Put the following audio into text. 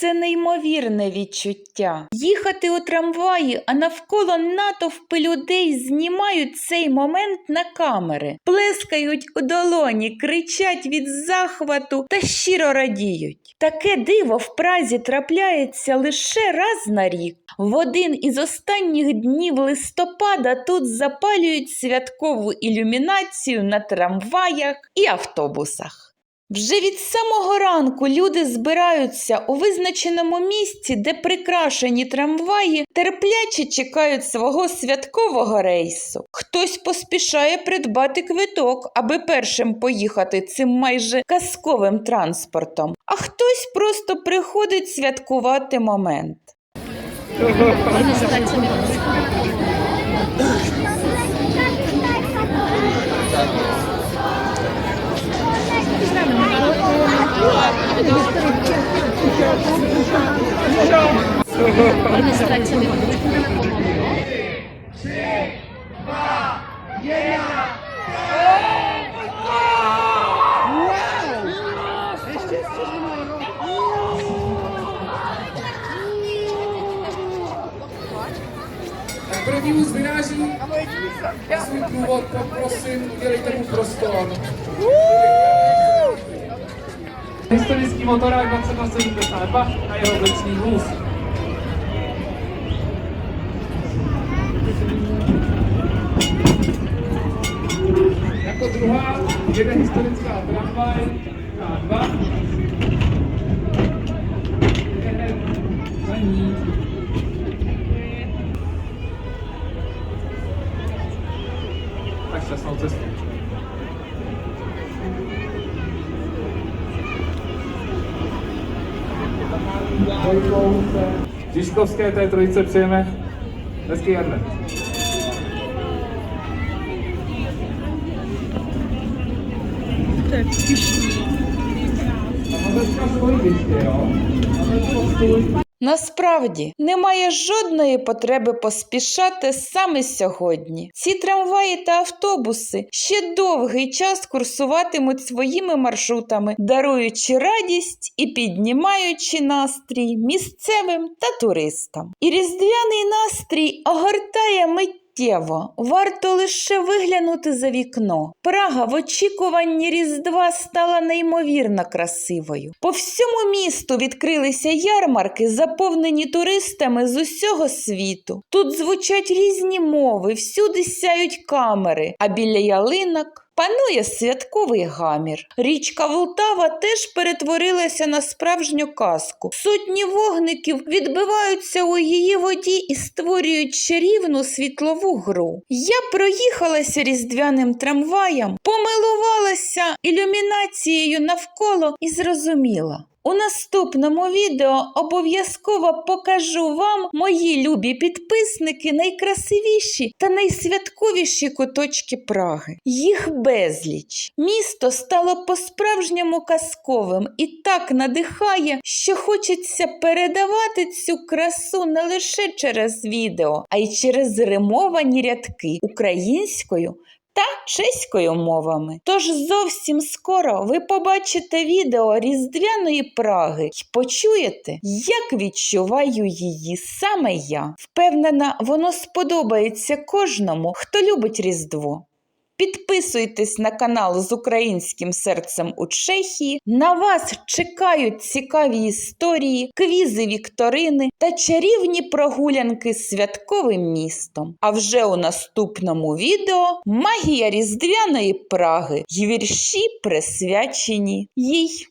Це неймовірне відчуття. Їхати у трамваї, а навколо натовпи людей знімають цей момент на камери, плескають у долоні, кричать від захвату та щиро радіють. Таке диво в Празі трапляється лише раз на рік. В один із останніх днів листопада тут запалюють святкову ілюмінацію на трамваях і автобусах. Вже від самого ранку люди збираються у визначеному місці, де прикрашені трамваї терпляче чекають свого святкового рейсу. Хтось поспішає придбати квиток, аби першим поїхати цим майже казковим транспортом, а хтось просто приходить святкувати момент. Registrace mi trošku nepomohlo. Prvnímu z vynáří svůj průvod poprosím, udělejte mu prostor. Historický motorák 2272 a jeho vlečný vůz. Druhá jede historická tramvaj K2. Jede za ní. Tak šťastnou cestu. Žižkovské té trojice přejeme hezký advent. Насправді немає жодної потреби поспішати саме сьогодні. Ці трамваї та автобуси ще довгий час курсуватимуть своїми маршрутами, даруючи радість і піднімаючи настрій місцевим та туристам. І різдвяний настрій огортає миттєво. Варто лише виглянути за вікно. Прага в очікуванні Різдва стала неймовірно красивою. По всьому місту відкрилися ярмарки, заповнені туристами з усього світу. Тут звучать різні мови, всюди сяють камери, а біля ялинок Панує святковий гамір. Річка Волтава теж перетворилася на справжню казку. Сотні вогників відбиваються у її воді і створюють чарівну світлову гру. Я проїхалася різдвяним трамваєм, помилувалася ілюмінацією навколо і зрозуміла. У наступному відео обов'язково покажу вам, мої любі підписники, найкрасивіші та найсвятковіші куточки Праги. Їх безліч. Місто стало по-справжньому казковим і так надихає, що хочеться передавати цю красу не лише через відео, а й через римовані рядки українською та чеською мовами. Тож зовсім скоро ви побачите відео Різдвяної Праги і почуєте, як відчуваю її саме я. Впевнена, воно сподобається кожному, хто любить Різдво. Підписуйтесь на канал з українським серцем у Чехії. На вас чекають цікаві історії, квізи вікторини та чарівні прогулянки святковим містом. А вже у наступному відео магія різдвяної Праги й вірші присвячені їй.